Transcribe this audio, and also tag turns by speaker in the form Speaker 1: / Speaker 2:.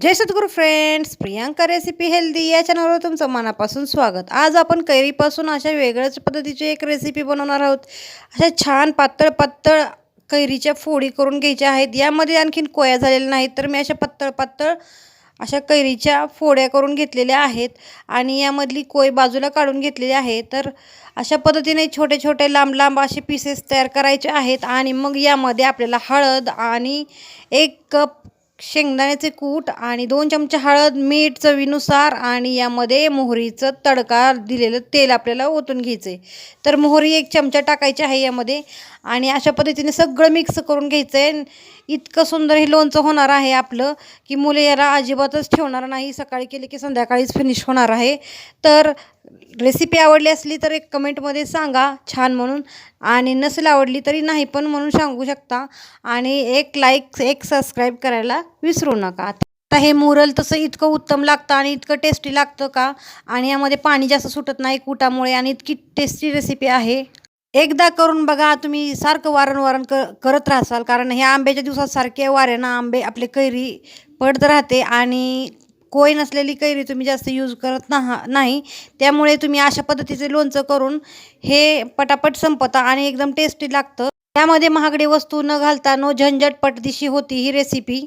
Speaker 1: जय सद्गुरू friends Priyanka recipe healthy या चॅनलवर तुमचं मनापासून स्वागत. आज आपण कैरीपासून अशा वेगळ्याच पद्धतीची एक रेसिपी बनवणार आहोत. अशा छान पातळ पातळ कैरीच्या फोडी करून घ्यायच्या आहेत. यामध्ये आणखीन कोया झालेल्या नाहीत तर मी अशा पातळ पातळ अशा कैरीच्या फोड्या करून घेतलेल्या आहेत. आणि यामधली कोय बाजूला काढून घेतलेली आहे. तर अशा पद्धतीने छोटे छोटे लांब लांब असे पीसेस तयार करायचे आहेत. आणि मग यामध्ये आपल्याला हळद आणि एक कप शेंगदाण्याचे कूट आणि दोन चमचे हळद मीठ चवीनुसार आणि यामध्ये मोहरीचं तडका दिलेलं तेल आपल्याला ओतून घ्यायचं आहे तर मोहरी एक चमचा टाकायची आहे यामध्ये आणि अशा पद्धतीने सगळं मिक्स करून घ्यायचं आहे इतकं सुंदर हे लोणचं होणार आहे आपलं की मुले याला अजिबातच ठेवणार नाही. सकाळी केले की संध्याकाळीच फिनिश होणार आहे. तर रेसिपी आवडली असली तर एक कमेंटमध्ये सांगा छान म्हणून. आणि नसेल आवडली तरी नाही पण म्हणून सांगू शकता. आणि एक लाईक एक सबस्क्राईब करायला विसरू नका. आता हे मुरल तसं इतकं उत्तम लागतं आणि इतकं टेस्टी लागतं का? आणि यामध्ये पाणी जास्त सुटत नाही कुटामुळे आणि इतकी टेस्टी रेसिपी आहे. एकदा करून बघा तुम्ही सारखं वारण वारण क करत राहसाल कारण ह्या आंब्याच्या दिवसात सारखे वाऱ्यानं आंबे आपले कैरी पडत राहते आणि कोय नसलेली कैरी तुम्ही जास्त यूज करत ना नाही. त्यामुळे तुम्ही अशा पद्धतीचे लोणचं करून हे पटापट संपतं आणि एकदम टेस्टी लागतं. त्यामध्ये महागडी वस्तू न घालता नो झंझट पटदिशी होती ही रेसिपी